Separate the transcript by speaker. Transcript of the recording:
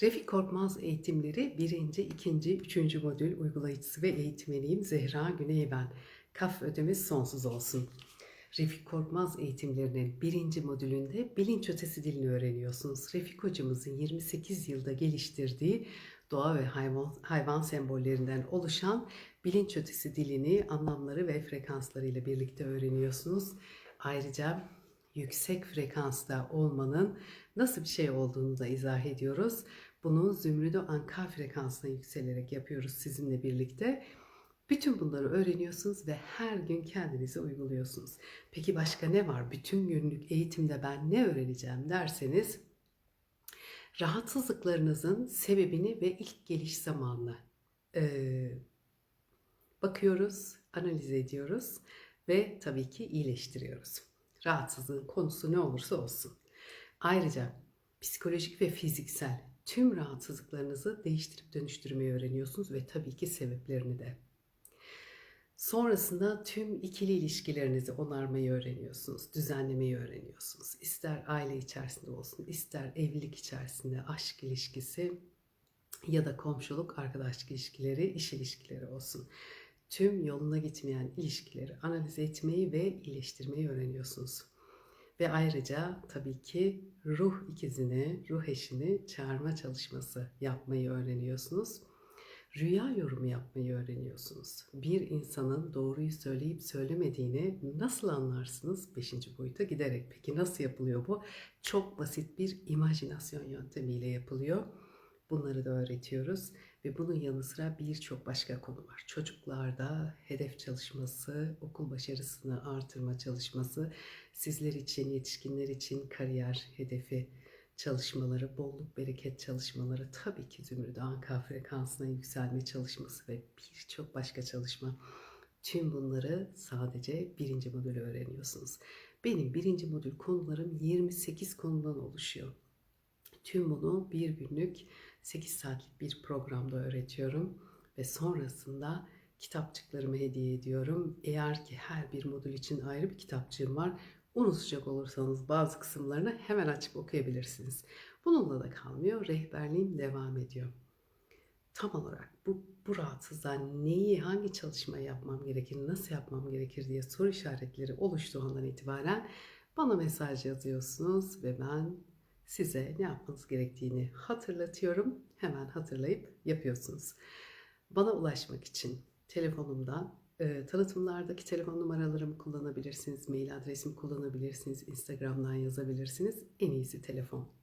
Speaker 1: Refik Korkmaz eğitimleri 1. 2. 3. modül uygulayıcısı ve eğitmeniyim Zehra Güney ben. Kaf ödemiz sonsuz olsun. Refik Korkmaz eğitimlerinin birinci modülünde bilinç ötesi dilini öğreniyorsunuz. Refik hocamızın 28 yılda geliştirdiği doğa ve hayvan, hayvan sembollerinden oluşan bilinç ötesi dilini, anlamları ve frekanslarıyla birlikte öğreniyorsunuz. Ayrıca yüksek frekansta olmanın nasıl bir şey olduğunu da izah ediyoruz. Bunu zümrüdü anka frekansına yükselerek yapıyoruz sizinle birlikte. Bütün bunları öğreniyorsunuz ve her gün kendinize uyguluyorsunuz. Peki başka ne var? Bütün günlük eğitimde ben ne öğreneceğim derseniz rahatsızlıklarınızın sebebini ve ilk geliş zamanını ee, bakıyoruz, analiz ediyoruz ve tabii ki iyileştiriyoruz. Rahatsızlığın konusu ne olursa olsun. Ayrıca psikolojik ve fiziksel tüm rahatsızlıklarınızı değiştirip dönüştürmeyi öğreniyorsunuz ve tabii ki sebeplerini de. Sonrasında tüm ikili ilişkilerinizi onarmayı öğreniyorsunuz, düzenlemeyi öğreniyorsunuz. İster aile içerisinde olsun, ister evlilik içerisinde aşk ilişkisi ya da komşuluk, arkadaşlık ilişkileri, iş ilişkileri olsun. Tüm yoluna gitmeyen ilişkileri analiz etmeyi ve iyileştirmeyi öğreniyorsunuz. Ve ayrıca tabii ki ruh ikizini, ruh eşini çağırma çalışması yapmayı öğreniyorsunuz. Rüya yorumu yapmayı öğreniyorsunuz. Bir insanın doğruyu söyleyip söylemediğini nasıl anlarsınız? Beşinci boyuta giderek. Peki nasıl yapılıyor bu? Çok basit bir imajinasyon yöntemiyle yapılıyor. Bunları da öğretiyoruz ve bunun yanı sıra birçok başka konu var. Çocuklarda hedef çalışması, okul başarısını artırma çalışması, sizler için, yetişkinler için kariyer hedefi çalışmaları, bolluk bereket çalışmaları, tabii ki zümrüt anka frekansına yükselme çalışması ve birçok başka çalışma. Tüm bunları sadece birinci modülü öğreniyorsunuz. Benim birinci modül konularım 28 konudan oluşuyor. Tüm bunu bir günlük 8 saatlik bir programda öğretiyorum ve sonrasında kitapçıklarımı hediye ediyorum. Eğer ki her bir modül için ayrı bir kitapçığım var, unutacak olursanız bazı kısımlarını hemen açıp okuyabilirsiniz. Bununla da kalmıyor, rehberliğim devam ediyor. Tam olarak bu, bu rahatsızlığa neyi, hangi çalışma yapmam gerekir, nasıl yapmam gerekir diye soru işaretleri oluştuğu andan itibaren bana mesaj yazıyorsunuz ve ben size ne yapmanız gerektiğini hatırlatıyorum. Hemen hatırlayıp yapıyorsunuz. Bana ulaşmak için telefonumdan e, tanıtımlardaki telefon numaralarımı kullanabilirsiniz, mail adresimi kullanabilirsiniz, Instagram'dan yazabilirsiniz. En iyisi telefon.